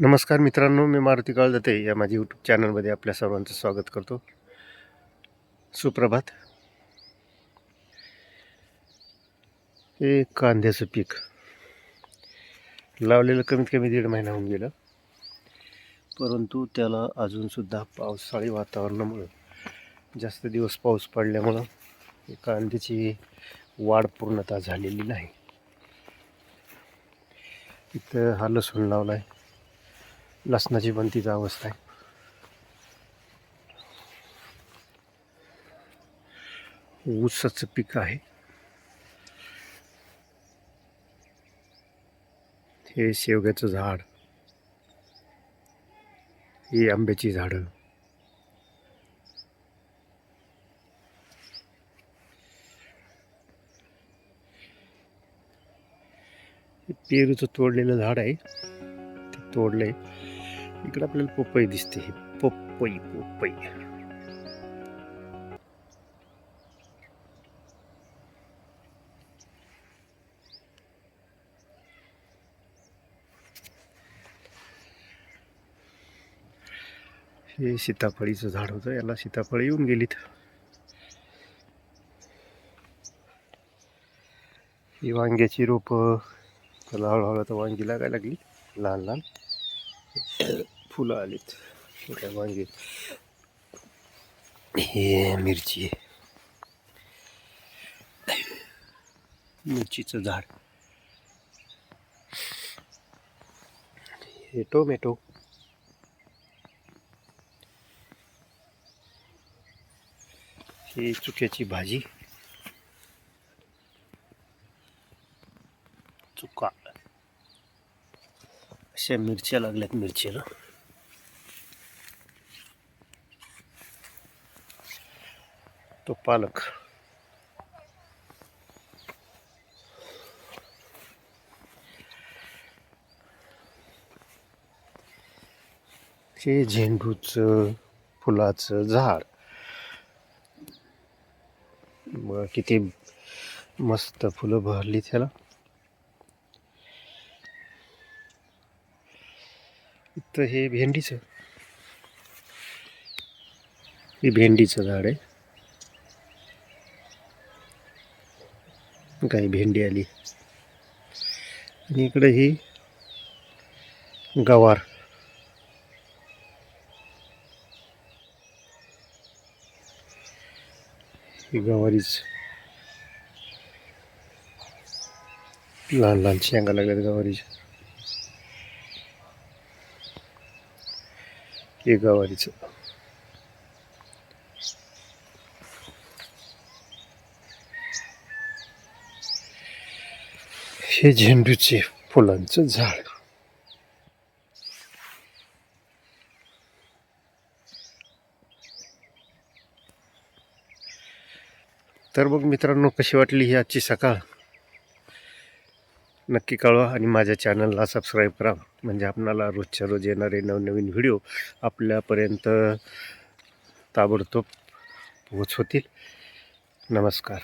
नमस्कार मित्रांनो मी मारुती काळदते या माझ्या यूट्यूब चॅनलमध्ये आपल्या सर्वांचं स्वागत करतो. सुप्रभात. हे कांद्याचं पीक. लावलेलं कमीत कमी दीड महिना होऊन गेलं. परंतु त्याला अजूनसुद्धा पावसाळी वातावरणामुळं जास्त दिवस पाऊस पडल्यामुळं हे कांद्याची वाढ पूर्णतः झालेली नाही. इथं हा लसूण लावला आहे लसणाची पण तीच अवस्था आहे. ऊसाचं पीक आहे. हे शेवग्याचं झाड. ही आंब्याची झाडं. हे पेरूचं तोडलेलं झाड आहे. ते तोडलंय. इकडे आपल्याला पपई दिसते ही. पपई पपई. हे सीताफळीचं झाड होतं. याला सीताफळ येऊन गेलीत. ही वांग्याची रोपं. त्याला हळूहळू तर वांगी लागायला लागली. लहान लहान फुलं आलीत छोट्या वांगे हे मिरची मिरचीचं झाड हे टोमॅटो ही चुक्याची भाजी चुका अशा मिरच्या लागल्यात मिरचीला तो पालक हे झेंडूचं फुलाचं झाड. बघा किती मस्त फुलं भरली त्याला. तर हे भेंडीचं. हे भेंडीचं झाड आहे. काही भेंडी आली. आणि इकडे ही गवार. ही गवारीच लहान लहान शेंगा लागल्यात गवारीच्या. हे गवारीचं. हे झेंडूचे फुलांचं झाड. तर मग मित्रांनो कशी वाटली ही आजची सकाळ? नक्की कळवा आणि माझ्या चॅनलला सबस्क्राईब करा. म्हणजे आपणाला रोजच्या रोज येणारे नवनवीन व्हिडिओ आपल्यापर्यंत ताबडतोब पोहोच होतील नमस्कार.